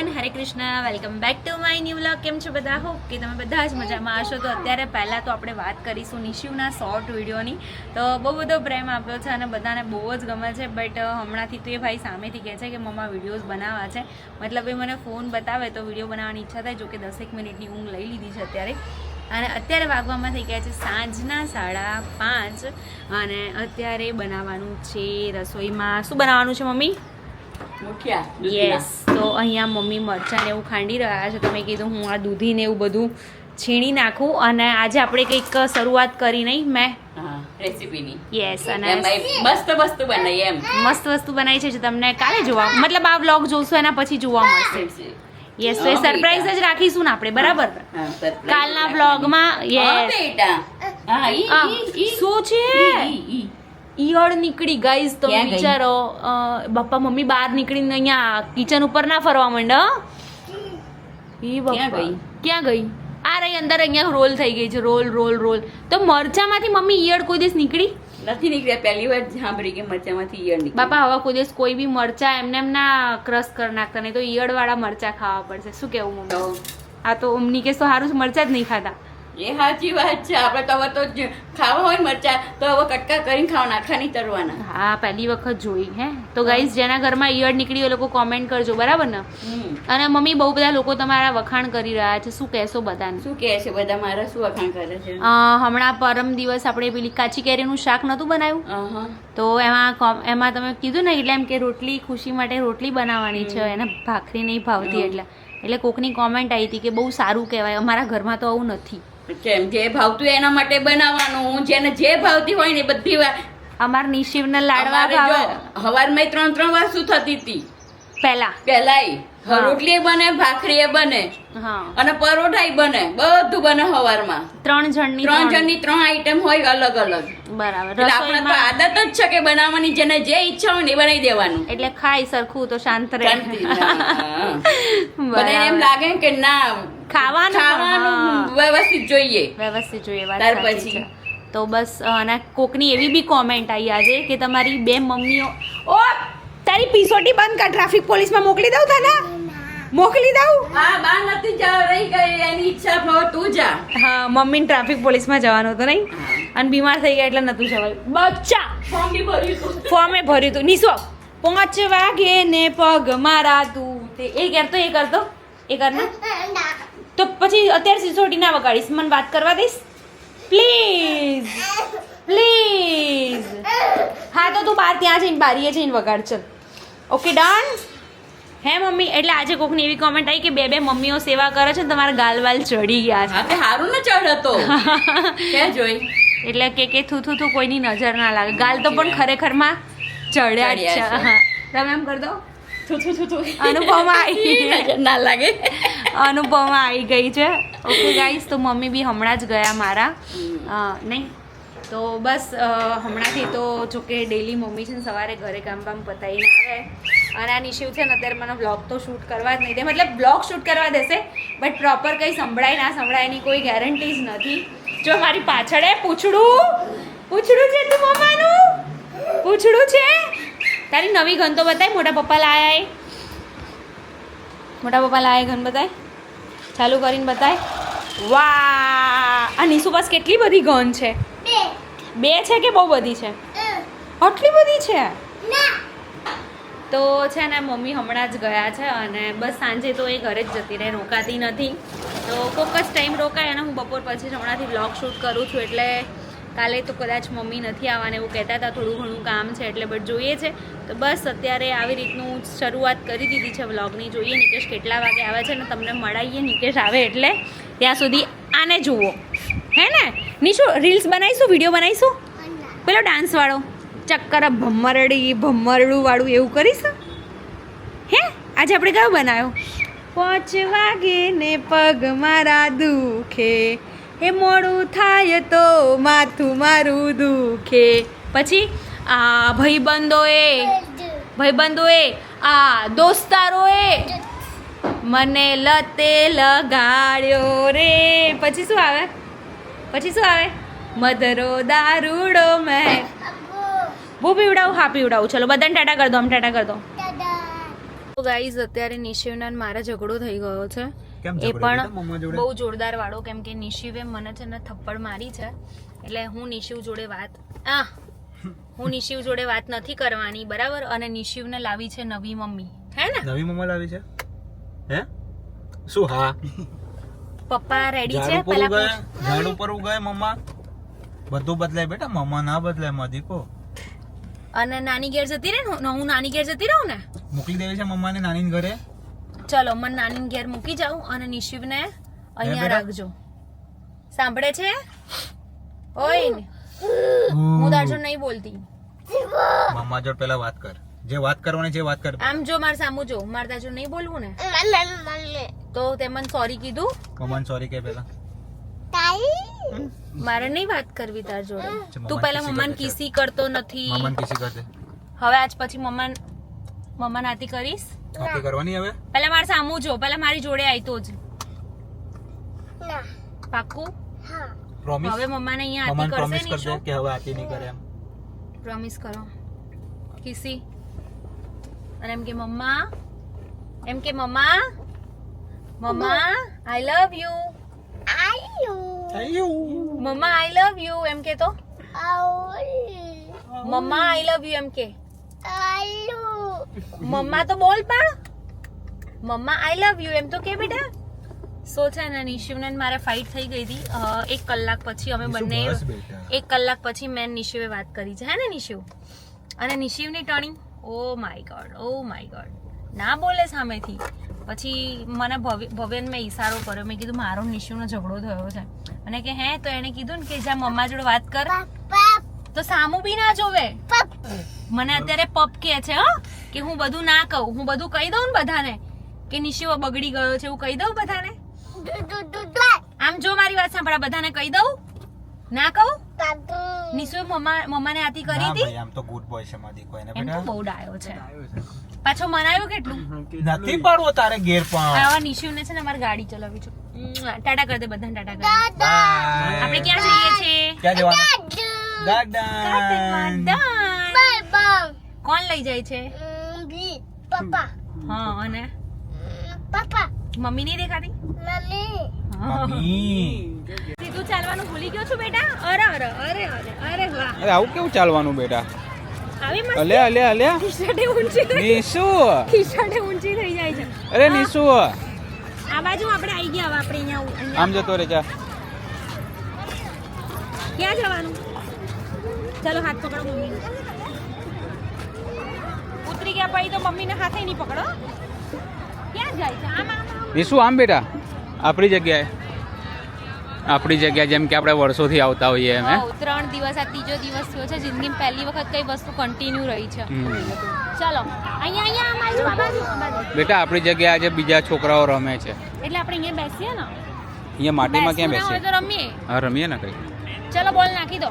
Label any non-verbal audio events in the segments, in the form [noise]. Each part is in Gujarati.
Everyone Hare Krishna. Welcome back to my new vlog કેમ છો બધા? હો કે તમે બધા જ મજામાં હશો. તો અત્યારે પહેલાં તો આપણે વાત કરીશું નિશિવના શોર્ટ વિડીયોની તો બહુ બધો પ્રેમ આપ્યો છે અને બધાને બહુ જ ગમે છે. બટ હમણાંથી તો એ ભાઈ સામેથી કહે છે કે મમ્મા વિડીયોઝ બનાવવા છે. મતલબ એ મને ફોન બતાવે તો વીડિયો બનાવવાની ઈચ્છા થાય જો કે દસેક મિનિટની ઊંઘ લઈ લીધી છે અત્યારે. અને અત્યારે વાગવામાં થઈ ગયા છે, સાંજના સાડા પાંચ. અને અત્યારે બનાવવાનું છે રસોઈમાં. શું બનાવવાનું છે મમ્મી? યસ તો અહીંયા મમ્મી મરચાં ને એવું ખાંડી રહ્યા છે. તમે કીધું હું આ દૂધી ને એવું બધું છીણી નાખું અને આજે આપણે કંઈક શરૂઆત કરી નહીં મેં. રેસીપીની. યસ અને મસ્ત વસ્તુ બનાવી એમ. મસ્ત વસ્તુ બનાવી છે જે તમને કાલે જોવા મતલબ આ વ્લોગ જોશું એના પછી જોવા મળશે. યસ તો એ સરપ્રાઈઝ જ રાખીશું ને આપણે બરાબર? કાલના. વ્લોગમાં યસ. શું છે. ઈયળ નીકળી ગાઈઝ તમે? વિચારો બાપા મમ્મી બહાર નીકળીને અહીંયા કિચન ઉપર ના ફરવા માંડે ઈ બાપા. ગઈ? ક્યાં ગઈ? આ રહી અંદર અહીંયા રોલ થઈ ગઈ છે રોલ રોલ રોલ તો મરચામાંથી મમ્મી ઈયળ કોઈ દિવસ નીકળી? નથી નીકળ્યા પહેલી વાર સાંભળી કે મરચામાંથી ઈયળ નીકળી. બાપા હવે કોઈ દિવસ કોઈ બી મરચા એમને એમ ના ક્રશ કરી નાખતા નહીં તો ઈયળ વાળા મરચા ખાવા પડશે. શું કેવું મમ્મી? આ તો અમની કે સારું મરચા જ નહીં ખાતા. એ સાચી વાત છે. આપણે તો હવે તો ખાવા હોય મરચા તો હવે કટકા કરીને ખાવા નાખા નહીં તરવાના. હા પહેલી વખત જોઈ હે. તો ગાઈઝ જેના ઘરમાં ઈયળ નીકળી એ લોકો કોમેન્ટ કરજો બરાબર ને? અને મમ્મી બહુ બધા લોકો તમારા વખાણ કરી રહ્યા છે. શું કહેશો બધાને? શું કહે છે બધા? મારા શું વખાણ કરે છે? હમણાં પરમ દિવસ આપણે પેલી કાચી કેરીનું શાક નહોતું બનાવ્યું. તો એમાં એમાં તમે કીધું ને એટલે એમ કે રોટલી ખુશી માટે રોટલી બનાવવાની છે. એને ભાખરી નહીં ભાવતી એટલે. એટલે કોકની કોમેન્ટ આવી હતી કે બહુ સારું કહેવાય. અમારા ઘરમાં તો આવું નથી. કેમ જે ભાવતું એના માટે બનાવવાનું. જેને જે ભાવતી હોય ને બધી અમાર નિશિવને લાડવા ભાવે. હવારમાં ત્રણ ત્રણ વાર શું થતી હતી પહેલા. પહેલા રોટલી બને ભાખરી બને. હા. અને પરોઠા બને. બધું બને હવારમાં. ત્રણ જણની ત્રણ જણની ત્રણ આઈટમ હોય અલગ અલગ. બરાબર. આપણે તો આદત જ છે કે બનાવવાની જેને જે ઈચ્છા હોય ને એ બનાવી દેવાનું. એટલે ખાઈ સરખું તો શાંત રહે. [laughs] એમ લાગે કે ના ખાવાનું ખાવાનું વ્યવસ્થિત જોઈએ. વ્યવસ્થિત જોઈએ વાત ત્યાર પછી. તો બસ અને કોકની એવી બી કોમેન્ટ આવી આજે કે તમારી બે મમ્મીઓ ઓ તારી પીસોટી બંધ કર ટ્રાફિક પોલીસમાં મોકલી દઉં તને? મોકલી દઉં? હા બા નથી જા રહી ગઈ એની ઈચ્છા ભાવ તું જા. હા મમ્મીને ટ્રાફિક પોલીસમાં જવાનું હતું નહીં? અને બીમાર થઈ ગયા એટલે નતું જવાય. બચ્ચા! ફોર્મ બી ભર્યું તું. ફોર્મે ભર્યું હતું નીસો પાંચ વાગે ને પગ મારા તું. તે એ કરતો એ કરતો એ કર ને. તો પછી અત્યારે સિસોટી ના વગાડીશ. મને વાત કરવા દઈશ? પ્લીઝ પ્લીઝ હા તો તું બાર ત્યાં જઈને બારીએ જઈને વગાડ ચલ. ઓકે ડન હે મમ્મી એટલે આજે કોકની એવી કોમેન્ટ આવી કે બે બે મમ્મીઓ સેવા કરે છે ને તમારા ગાલવાલ ચડી ગયા છે. સારું હારું ને ચઢતો હતો [laughs] કે જોઈ? એટલે કે કે થુ થુ થુ કોઈની નજર ના લાગે. ગાલ તો પણ ખરેખરમાં ચડ્યા છે. તમે એમ કર દો. થુ થુ થુ થુ. અનુપમા આવી. નજર ના લાગે. અનુપમા આવી ગઈ છે. ઓકે ગાઈસ તો મમ્મી બી હમણાં જ ગયા મારા. નહીં, તો બસ હમણાંથી તો જો કે ડેલી મમ્મી છે ને સવારે ઘરે કામ બામ પતાવીને આવે. અને આ નિશિવ છે ને, અત્યારે મને બ્લોગ તો શૂટ કરવા જ નહીં દે. મતલબ બ્લોગ શૂટ કરવા દેશે બટ પ્રોપર કંઈ સંભળાય ના સંભળાય એની કોઈ ગેરંટી જ નથી. જો મારી પાછળ, એ પૂછડું પૂછડું છે તું મમ્માનું? પૂછડું છે? તારી નવી ગન તો બતાય, મોટા પપ્પા લાયા મોટા પપ્પા લાયા ગન બતાય ચાલુ કરીને બતાય વાહ! આ નીસુ પાસે કેટલી બધી ગન છે? બે. છે કે બહુ બધી છે? આટલી બધી છે? તો છે ને મમ્મી હમણાં જ ગયા છે અને બસ સાંજે તો એ ઘરે જ જતી રહે રોકાતી નથી. તો કોક જ ટાઈમ રોકાય અને હું બપોર પછી જ હમણાંથી બ્લોગ શૂટ કરું છું એટલે કાલે તો કદાચ મમ્મી નથી આવવાને એવું કહેતા હતા, થોડું ઘણું કામ છે એટલે બટ જોઈએ છે. તો બસ અત્યારે આવી રીતનું શરૂઆત કરી દીધી છે વ્લોગની. જોઈએ નિકેશ કેટલા વાગે આવે છે ને તમને મળાઈએ. નિકેશ આવે એટલે ત્યાં સુધી આને જુઓ. હે ને? નીશું રીલ્સ બનાવીશું વીડિયો બનાવીશું? પેલો ડાન્સવાળો ચક્કર ભમરડી ભમ્મરડું વાળું એવું કરીશું? હે? આજે આપણે કયો બનાવ્યો? પાંચ વાગે ને પગ મારા દુખે. એ મોડું થાય તો માથું મારું દુખે. પછી આ ભાઈબંધોએ ભાઈબંધોએ આ દોસ્તારોએ મને લતે લગાડ્યો રે. પછી શું આવે? પછી શું આવે? મધરો દારૂડો મેં. બહુ પીવડાવું? હા પીવડાવું. ચલો બધાને ટાટા કરી દો આમ ટાટા કરી દો. ગાઈઝ અત્યારે નિશિવના મારા ઝઘડો થઈ ગયો છે. એ પણ બહુ જોરદાર વાળો કેમ કે નિશિવે મને છે ને થપ્પડ મારી છે. એટલે હું નિશિવ જોડે વાત આ હું નિશિવ જોડે વાત નથી કરવાની બરાબર? અને નિશિવને લાવી છે નવી મમ્મી. હે ને? નવી મમ્મી લાવી છે? હે? શું હા? પપ્પા રેડી છે? પહેલા ઝાડ પૂછ. ઉગાય મમ્મા. બધું બદલાય બેટા મમ્મા ના બદલાય મધીકો અને નાની ઘેર જતી રહે ને? હું નાની ઘેર જતી રહું ને? મોકલી દેવી છે મમ્માને નાની ઘરે? ચલો મને નાની ઘેર મૂકી જાઉં અને નિશિવને અહીંયા રાખજો. સાંભળે છે? ઓય હું તાર જોડે નહીં બોલતી. મમ્મા જોડ પેલા વાત કર. જે વાત કરવાની છે વાત કર. આમ જો માર સામું જો. માર તાર જોડે નહીં બોલવું ને? તો તે મને સોરી કીધું? મમ્માને સોરી કે પેલા. મારે નહીં વાત કરવી તાર જોડે. તું પહેલા મમ્માને કિસી કરતો નથી. મમ્માને કિસી કરતે હવે આજ પછી મમ્માને મમ્માને નાતી કરીશ? નાતી કરવાની હવે? પહેલા મારે સામુ જો પહેલા મારી જોડે આવી તો જ. પાક્કું? પ્રોમિસ હવે મમ્માને અહીંયા આતી કરશે નહીં પ્રોમિસ કરશે કે હવે આતી નહીં કરે એમ. પ્રોમિસ કરો. કિસી. અને એમ કે મમ્મા એમ કે mama mama I love you I you mama I love you એમ કે તો? મમ્મા આઈ લવ યુ એમ કે? મમ્મા તો બોલ પણ. મમ્મા આઈ લવ યુ એમ તો કે બેટા? સો છે ને નિશિવને મારે ફાઇટ થઈ ગઈ હતી. એક કલાક પછી અમે બંને એક કલાક પછી મેં નિશિવે વાત કરી છે. હે ને નિશિવ? અને નિશિવની ટણી oh my god oh my god ના બોલે સામેથી. પછી મને ભવ્યન મેં ઈશારો કર્યો. મેં કીધું મારો ને નિશિવનો ઝઘડો થયો છે. અને કે હે? તો એને કીધું ને કે જા મમ્મા જોડે વાત કર. તો સામું બી ના જોવે. મને અત્યારે પપ કે છે હો. કે હું બધું ના કહું હું બધું કહી દઉં ને બધાને? કે નિશિવ બગડી ગયો છે હું કહી દઉં બધાને? આમ જો મારી વાત સાંભળા બધાને કહી દઉં? ના કહું? નિશુ મમ્મા મમ્માને આતી કરી હતી? આમ તો ગુડ બોય છે મારી કોઈને એને તો બેટા. બહુ ડાયો છે. પાછો મનાયો કેટલું? નથી પાડવો તારે ઘેર પણ. આવા નિશુને છે ને અમારે ગાડી ચલાવવી છું. ટાટા કરી દે બધાને ટાટા કરી આપણે ક્યાં જઈએ છીએ? ક્યાં જવાનું? ગાર્ડન. ગાર્ડન. કોણ લઈ જાય છે? હા અને? મમ્મી નહીં દેખાતી? મમ્મી. મમ્મી. સીધું ચાલવાનું ભૂલી ગયો છું બેટા? અરે અરે અરે અરે અરે વાહ. અરે આવું કેવું ચાલવાનું બેટા? અલે અલે અલે ખિસ્સાટે ઊંચી થઈ- નીસુ ઊંચી થઈ જાય છે. અરે નીસુ આ બાજુ આપણે આવી ગયા હવે આપણે અહીંયા અહીંયા. આમ જતો રે જા. ક્યાં જવાનું? ચલો હાથ પકડો ઉતરી ગયા ભાઈ તો મમ્મીને હાથે નહીં પકડો. ક્યાં જાય છે? આમ આમ આમ. આમ બેટા? આપણી જગ્યાએ. આપણી જગ્યાએ જેમ કે આપણે વર્ષોથી આવતા હોઈએ એમ ત્રણ દિવસ આ ત્રીજો દિવસ થયો છે. જિંદગીમાં પહેલી વખત કઈ વસ્તુ કન્ટિન્યુ રહી છે. ચલો અહીંયા અહીંયા આમ આવજો. બેટા આપણી જગ્યાએ આજે બીજા છોકરાઓ રમે છે. એટલે આપણે અહીંયા બેસીએ ને? અહીંયા માટીમાં ક્યાં બેસીએ તો રમીએ. હા રમીએ ને કઈ. ચલો બોલ નાખી દો.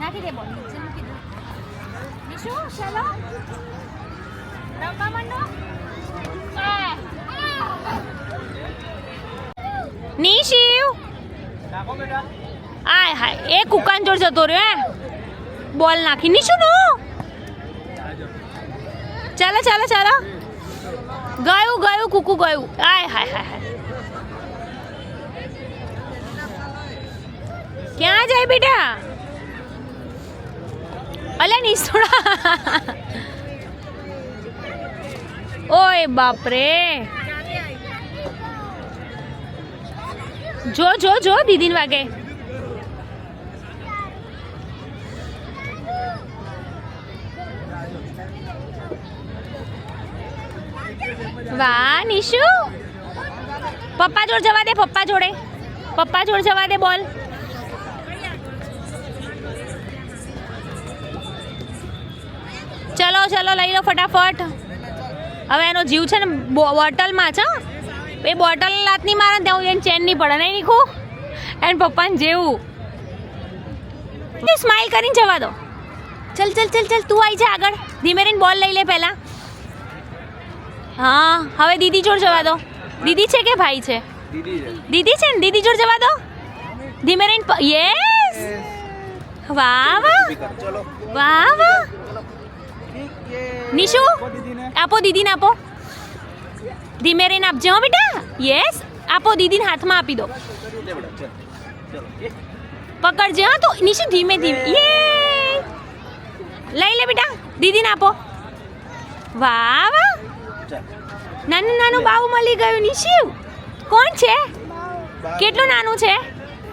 નાખી દે બોલ. નાખી દો. નિશુ ચલો. માંડો આય હાય એ કુકાન જોડ જતો રહ્યો હે બોલ નાખી. નો ચાલો ચાલો ચાલો. ગયું ગયું, કુકુ ગયું. આય હાય હાય હાય. ક્યાં જાય બેટા? અલ્યા નિસોડા ઓય બાપ રે જો જો જો દીદીન વાગે વાહ નિશુ પપ્પા જોડે જવા દે પપ્પા જોડે પપ્પા જોડે જવા દે બોલ ચલો ચલો લઈ લો ફટાફટ હવે એનો જીવ છે ને બોટલમાં છે હો. એ બોટલ લાત નહીં મારે ત્યાં એને ચેન નહીં પડે નહીં નીકું એને પપ્પાને જેવું. સ્માઇલ કરીને જવા દો. ચલ ચલ ચલ ચલ તું આવી જા આગળ. ધીમે રહીને બોલ લઈ લે પહેલાં. હા હવે દીદી જોડ જવા દો. દીદી છે કે ભાઈ છે? દીદી છે. ને? દીદી જોડ જવા દો. ધીમે રહીને યસ વાહ વાહ. વાહ વાહ. નિશુ? આપો દીદીને આપો. ધીમે રહીને આપજો હો બેટા. યસ આપો દીદીને હાથમાં આપી દો. પકડજે હા તો. નિશી ધીમે ધીમે. યે લઈ લે બેટા. દીદીને આપો. વાહ વાહ. નાનું નાનું બાવ મળી ગયું નિશિવ. કોણ છે? કેટલું નાનું છે?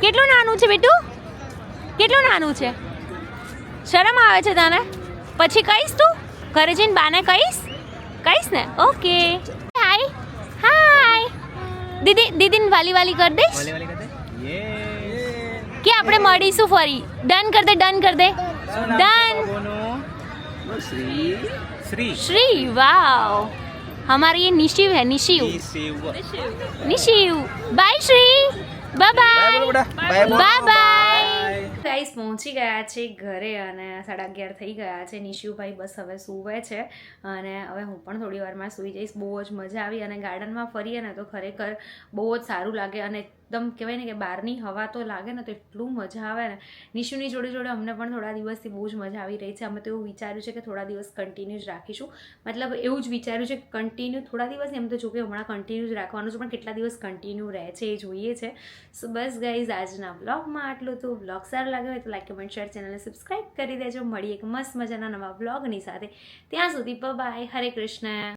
કેટલું નાનું છે બેટું? કેટલું નાનું છે? શરમ આવે છે તને? પછી કહીશ તું? ઘરે જઈને બાને કહીશ? કહીશ ને ઓકે હાય હાય દીદી દીદીને વાલી વાલી કરી દઈશ કે આપણે મળીશું ફરી ડન કર દે ડન કર દે ડન શ્રી श्री वाव हमारी ये निशिव है Nishiv Nishiv bye Shri bye bye bye bye guys પહોંચી ગયા છે ઘરે અને સાડા અગિયાર થઈ ગયા છે. નિશુભાઈ બસ હવે સૂવે છે અને હવે હું પણ થોડી વારમાં સૂઈ જઈશ. બહુ જ મજા આવી અને ગાર્ડનમાં ફરીએ ને તો ખરેખર બહુ જ સારું લાગે અને એકદમ કહેવાય ને કે બહારની હવા તો લાગે ને તો એટલું મજા આવે ને. નિશુની જોડે જોડે અમને પણ થોડા દિવસથી બહુ જ મજા આવી રહી છે. અમે તો એવું વિચાર્યું છે કે થોડા દિવસ કન્ટિન્યુ જ રાખીશું. મતલબ એવું જ વિચાર્યું છે કન્ટિન્યુ થોડા દિવસ એમ તો જો કે હમણાં કન્ટિન્યુ જ રાખવાનું છે, પણ કેટલા દિવસ કન્ટિન્યુ રહે છે એ જોઈએ છે. સો બસ ગાઈઝ આજના બ્લોગમાં આટલું તો બ્લોગ સારું લાગ્યો હોય તો લાઈક કમેન્ટ શેર ચેનલને સબસ્ક્રાઈબ કરી દેજો. મળી એક મસ્ત મજાના નવા બ્લોગની સાથે. ત્યાં સુધી બાય હરે કૃષ્ણ